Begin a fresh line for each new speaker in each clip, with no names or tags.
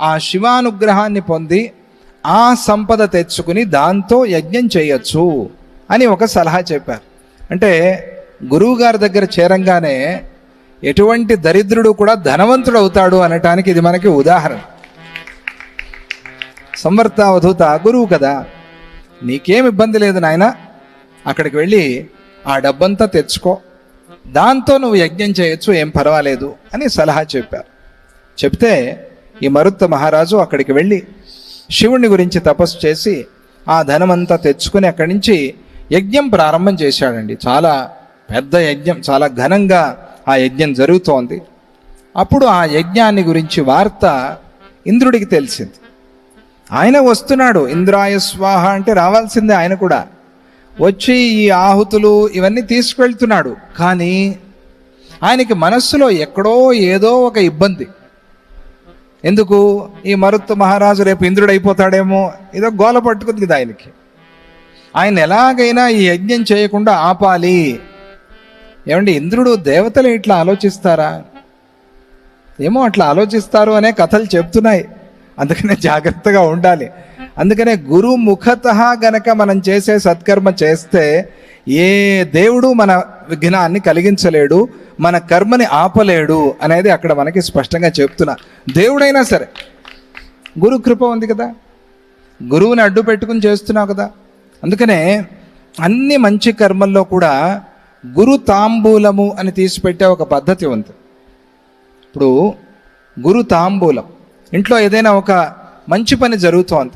ఆ శివానుగ్రహాన్ని పొంది ఆ సంపద తెచ్చుకుని దాంతో యజ్ఞం చేయొచ్చు అని ఒక సలహా చెప్పారు. అంటే గురువు గారి దగ్గర చేరంగానే ఎటువంటి దరిద్రుడు కూడా ధనవంతుడు అవుతాడు అనటానికి ఇది మనకి ఉదాహరణ. సంవర్తావధూత గురువు కదా నీకేం ఇబ్బంది లేదు నాయన అక్కడికి వెళ్ళి ఆ డబ్బంతా తెచ్చుకో దాంతో నువ్వు యజ్ఞం చేయొచ్చు ఏం పర్వాలేదు అని సలహా చెప్పారు. చెప్తే ఈ మరుత్త మహారాజు అక్కడికి వెళ్ళి శివుణ్ణి గురించి తపస్సు చేసి ఆ ధనమంతా తెచ్చుకుని అక్కడి నుంచి యజ్ఞం ప్రారంభం చేశాడండి. చాలా పెద్ద యజ్ఞం చాలా ఘనంగా ఆ యజ్ఞం జరుగుతోంది. అప్పుడు ఆ యజ్ఞాన్ని గురించి వార్త ఇంద్రుడికి తెలిసింది. ఆయన వస్తున్నాడు. ఇంద్రాయ స్వాహ అంటే రావాల్సిందే ఆయన కూడా. వచ్చి ఈ ఆహుతులు ఇవన్నీ తీసుకువెళ్తున్నాడు కానీ ఆయనకి మనస్సులో ఎక్కడో ఏదో ఒక ఇబ్బంది. ఎందుకు? ఈ మరుత్తు మహారాజు రేపు ఇంద్రుడు అయిపోతాడేమో ఏదో గోల పట్టుకుంది కదా ఆయనకి. ఆయన ఎలాగైనా ఈ యజ్ఞం చేయకుండా ఆపాలి. ఏమండి ఇంద్రుడు దేవతలు ఇట్లా ఆలోచిస్తారా? ఏమో అట్లా ఆలోచిస్తారు అనే కథలు చెప్తున్నాయి. అందుకనే జాగ్రత్తగా ఉండాలి. అందుకనే గురు ముఖత గనక మనం చేసే సత్కర్మ చేస్తే ఏ దేవుడు మన విఘ్నాన్ని కలిగించలేడు. మన కర్మని ఆపలేడు అనేది అక్కడ మనకి స్పష్టంగా చెప్తున్నా. దేవుడైనా సరే గురు కృప ఉంది కదా? గురువుని అడ్డు పెట్టుకుని చేస్తున్నావు కదా? అందుకనే అన్ని మంచి కర్మల్లో కూడా గురు తాంబూలము అని తీసిపెట్టే ఒక పద్ధతి ఉంది. ఇప్పుడు గురు తాంబూలం ఇంట్లో ఏదైనా ఒక మంచి పని జరుగుతోంది.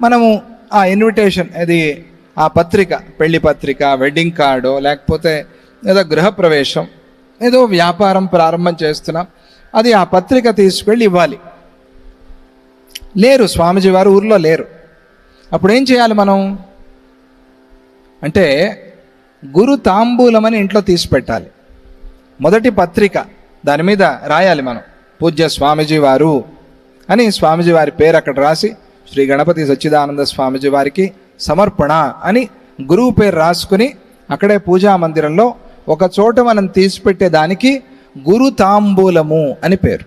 మనము ఆ ఇన్విటేషన్ అది ఆ పత్రిక పెళ్ళి పత్రిక వెడ్డింగ్ కార్డు లేకపోతే ఏదో గృహప్రవేశం ఏదో వ్యాపారం ప్రారంభం చేస్తున్నాం అది ఆ పత్రిక తీసుకెళ్ళి ఇవ్వాలి. లేరు స్వామిజీ వారు ఊర్లో లేరు. అప్పుడు ఏం చేయాలి మనం? అంటే గురు తాంబూలమని ఇంట్లో తీసి పెట్టాలి మొదటి పత్రిక దాని మీద రాయాలి మనం. పూజ్య స్వామిజీ వారు అని స్వామిజీ వారి పేరు అక్కడ రాసి శ్రీ గణపతి సచ్చిదానంద స్వామిజీ వారికి సమర్పణ అని గురువు పేరు రాసుకుని అక్కడే పూజా మందిరంలో ఒక చోట మనం తీసిపెట్టేదానికి గురు తాంబూలము అని పేరు.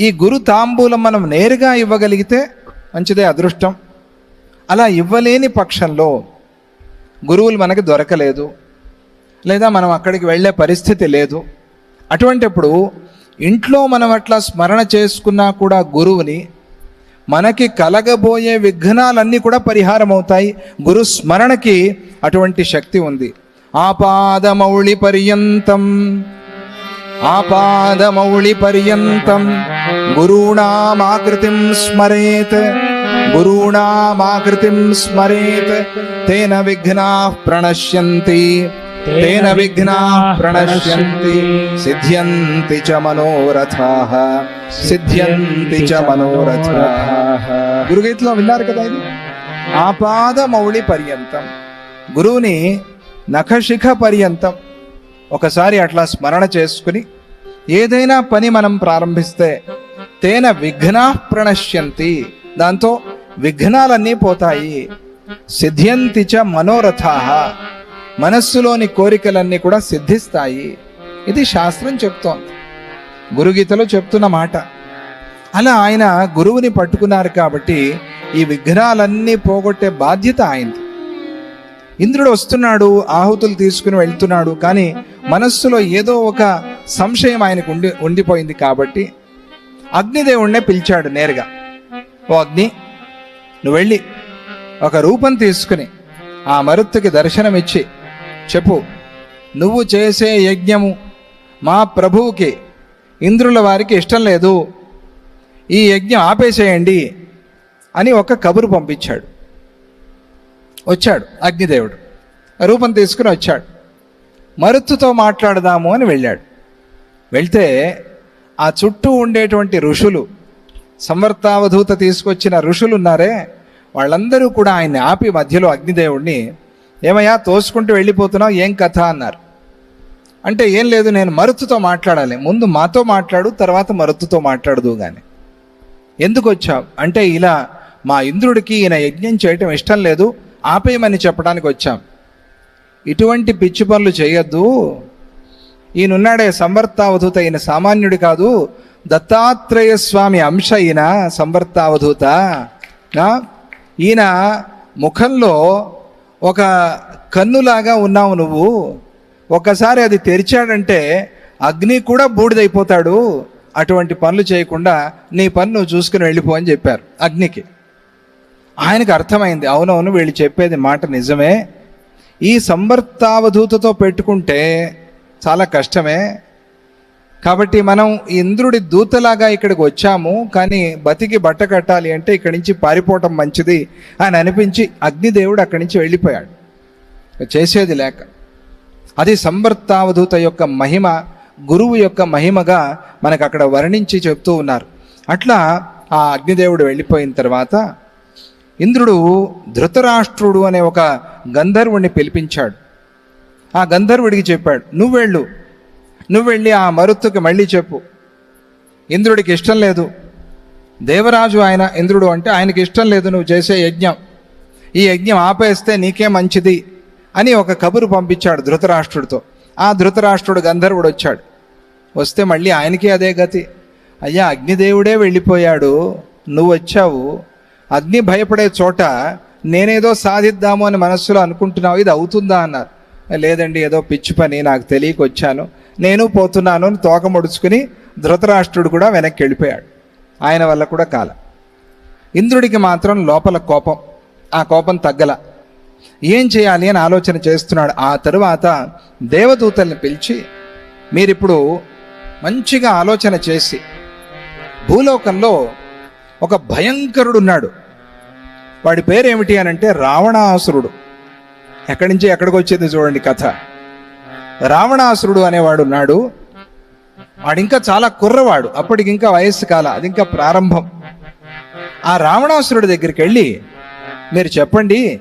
ఈ గురు తాంబూలం మనం నేరుగా ఇవ్వగలిగితే మంచిదే అదృష్టం. అలా ఇవ్వలేని పక్షంలో గురువులు మనకి దొరకలేదు. లేదా మనం అక్కడికి వెళ్ళే పరిస్థితి లేదు. అటువంటిప్పుడు ఇంట్లో మనం అట్లా స్మరణ చేసుకున్నా కూడా గురువుని మనకి కలగబోయే విఘ్నాలన్నీ కూడా పరిహారం అవుతాయి గురు స్మరణకి అటువంటి శక్తి ఉంది. ఆపాదమౌళి పర్యంతం ఆపాదమౌళి పర్యంతం గురూణామాకృతిం స్మరేత్ గురూణామాకృతిం స్మరేత్ తేన విఘ్నా ప్రణశ్యంతి తేన విఘ్నా ప్రణశ్యంతి సిద్ధ్యంతి చ మనోరథాః సిద్ధ్యంతి చ మనోరథాః గురుగీతలో విన్నారు కదా ఇది ఆపాదమౌళి పర్యంతం గురువుని నఖశిఖ పర్యంతం ఒకసారి అట్లా స్మరణ చేసుకుని ఏదైనా పని మనం ప్రారంభిస్తే తేన విఘ్నా ప్రణశ్యంతి. దాంతో విఘ్నాలన్నీ పోతాయి. సిద్ధ్యంతి చ మనస్సులోని కోరికలన్నీ కూడా సిద్ధిస్తాయి. ఇది శాస్త్రం చెప్తోంది. గురుగీతలో చెప్తున్న మాట. అలా ఆయన గురువుని పట్టుకున్నారు కాబట్టి ఈ విఘ్నాలన్నీ పోగొట్టే బాధ్యత ఆయనది. ఇంద్రుడు వస్తున్నాడు ఆహుతులు తీసుకుని వెళ్తున్నాడు కానీ మనస్సులో ఏదో ఒక సంశయం ఆయనకు ఉండి ఉండిపోయింది కాబట్టి అగ్నిదేవుణ్ణే పిలిచాడు నేరుగా. ఓ అగ్ని నువ్వు వెళ్ళి ఒక రూపం తీసుకుని ఆ మరుత్తుకి దర్శనమిచ్చి చెప్పు. నువ్వు చేసే యజ్ఞము మా ప్రభువుకి ఇంద్రుల వారికి ఇష్టం లేదు. ఈ యజ్ఞం ఆపేసేయండి అని ఒక కబురు పంపించాడు. వచ్చాడు అగ్నిదేవుడు. రూపం తీసుకుని వచ్చాడు. మరుత్తుతో మాట్లాడదాము అని వెళ్ళాడు. వెళ్తే ఆ చుట్టూ ఉండేటువంటి ఋషులు సంవర్తావధూత తీసుకొచ్చిన ఋషులు ఉన్నారే వాళ్ళందరూ కూడా ఆయన్ని ఆపి మధ్యలో అగ్నిదేవుడిని ఏమయ్యా తోసుకుంటూ వెళ్ళిపోతున్నావు ఏం కథ? అన్నారు. అంటే ఏం లేదు నేను మరుతుతో మాట్లాడాలి. ముందు మాతో మాట్లాడు తర్వాత మరుతుతో మాట్లాడదు కానీ ఎందుకు వచ్చావు? అంటే ఇలా మా ఇంద్రుడికి ఈయన యజ్ఞం చేయటం ఇష్టం లేదు ఆపేయమని చెప్పడానికి వచ్చాం. ఇటువంటి పిచ్చి పనులు చేయొద్దు. ఈయనున్నాడే సంవర్తావధూత ఈయన సామాన్యుడు కాదు. దత్తాత్రేయ స్వామి అంశ ఈయన సంవర్తావధూత. ఈయన ముఖంలో ఒక కన్నులాగా ఉన్నావు నువ్వు. ఒకసారి అది తెరిచాడంటే అగ్ని కూడా బూడిదైపోతాడు. అటువంటి పనులు చేయకుండా నీ పన్ను చూసుకుని వెళ్ళిపో అని చెప్పారు అగ్నికి. ఆయనకు అర్థమైంది. అవునవును వీళ్ళు చెప్పేది మాట నిజమే. ఈ సంవర్తావధూతతో పెట్టుకుంటే చాలా కష్టమే. కాబట్టి మనం ఇంద్రుడి దూతలాగా ఇక్కడికి వచ్చాము కానీ బతికి బట్ట కట్టాలి అంటే ఇక్కడి నుంచి పారిపోవటం మంచిది అని అనిపించి అగ్నిదేవుడు అక్కడి నుంచి వెళ్ళిపోయాడు. చేసేది లేక. అది సంవర్తావధూత యొక్క మహిమ గురువు యొక్క మహిమగా మనకు అక్కడ వర్ణించి చెప్తూ ఉన్నారు. అట్లా ఆ అగ్నిదేవుడు వెళ్ళిపోయిన తర్వాత ఇంద్రుడు ధృతరాష్ట్రుడు అనే ఒక గంధర్వుడిని పిలిపించాడు. ఆ గంధర్వుడికి చెప్పాడు నువ్వు వెళ్ళు నువ్వు వెళ్ళి ఆ మరుత్తుకి మళ్ళీ చెప్పు. ఇంద్రుడికి ఇష్టం లేదు. దేవరాజు ఆయన ఇంద్రుడు అంటే ఆయనకి ఇష్టం లేదు నువ్వు చేసే యజ్ఞం. ఈ యజ్ఞం ఆపేస్తే నీకే మంచిది అని ఒక కబురు పంపించాడు ధృతరాష్ట్రుడితో. ఆ ధృతరాష్ట్రుడు గంధర్వుడు వచ్చాడు. వస్తే మళ్ళీ ఆయనకి అదే గతి. అయ్యా అగ్నిదేవుడే వెళ్ళిపోయాడు. నువ్వు వచ్చావు అగ్ని భయపడే చోట నేనేదో సాధిద్దాము అని మనస్సులో అనుకుంటున్నావు ఇది అవుతుందా అన్నారు. లేదండి ఏదో పిచ్చి పని నాకు తెలియక వచ్చాను. నేను పోతున్నాను అని తోక ముడుచుకుని ధృతరాష్ట్రుడు కూడా వెనక్కి వెళ్ళిపోయాడు. ఆయన వల్ల కూడా కాల. ఇంద్రుడికి మాత్రం లోపల కోపం. ఆ కోపం తగ్గల. ఏం చేయాలి అని ఆలోచన చేస్తున్నాడు. ఆ తరువాత దేవదూతల్ని పిలిచి మీరిప్పుడు మంచిగా ఆలోచన చేసి భూలోకంలో ఒక భయంకరుడు ఉన్నాడు వాడి పేరు ఏమిటి అని అంటే రావణాసురుడు. ఎక్కడి నుంచి ఎక్కడికి వచ్చేది చూడండి కథ. రావణాసురుడు అనేవాడు ఉన్నాడు వాడు ఇంకా చాలా కుర్రవాడు. అప్పటికి ఇంకా వయస్సు కాల అది ఇంకా ప్రారంభం. ఆ రావణాసురుడి దగ్గరికి వెళ్ళి మీరు చెప్పండి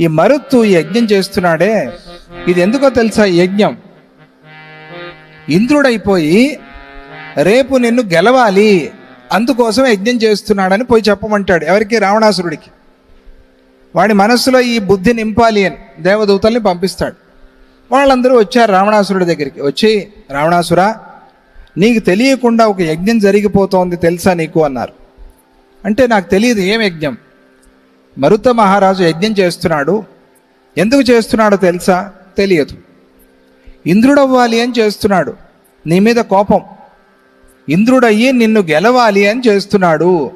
ఈ మరుత్తు ఈ యజ్ఞం చేస్తున్నాడే. ఇది ఎందుకో తెలుసా యజ్ఞం? ఇంద్రుడైపోయి రేపు నిన్ను గెలవాలి. అందుకోసం యజ్ఞం చేస్తున్నాడని పోయి చెప్పమంటాడు. ఎవరికి? రావణాసురుడికి. వాడి మనస్సులో ఈ బుద్ధి నింపాలి అని దేవదూతల్ని పంపిస్తాడు. వాళ్ళందరూ వచ్చారు రావణాసురుడి దగ్గరికి. వచ్చి రావణాసురా నీకు తెలియకుండా ఒక యజ్ఞం జరిగిపోతోంది తెలుసా నీకు? అన్నారు. అంటే నాకు తెలియదు ఏం యజ్ఞం? మరుత మహారాజు యజ్ఞం చేస్తున్నాడు. ఎందుకు చేస్తున్నాడో తెలుసా? తెలియదు. ఇంద్రుడవ్వాలి అని చేస్తున్నాడు. నీ మీద కోపం. ఇంద్రుడయ్యి నిన్ను గెలవాలి అని చేస్తున్నాడు.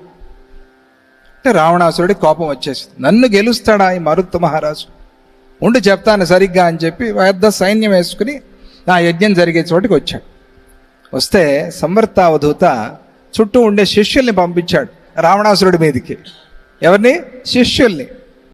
అంటే రావణాసురుడి కోపం వచ్చేసింది. నన్ను గెలుస్తాడా ఈ మరుత్తు మహారాజు? ఉండి చెప్తాను సరిగ్గా అని చెప్పి పెద్ద సైన్యం వేసుకుని ఆ యజ్ఞం జరిగే చోటికి వచ్చాడు. వస్తే సంవర్తావధూత చుట్టూ ఉండే శిష్యుల్ని పంపించాడు రావణాసురుడి మీదకి. ఎవరిని? శిష్యుల్ని.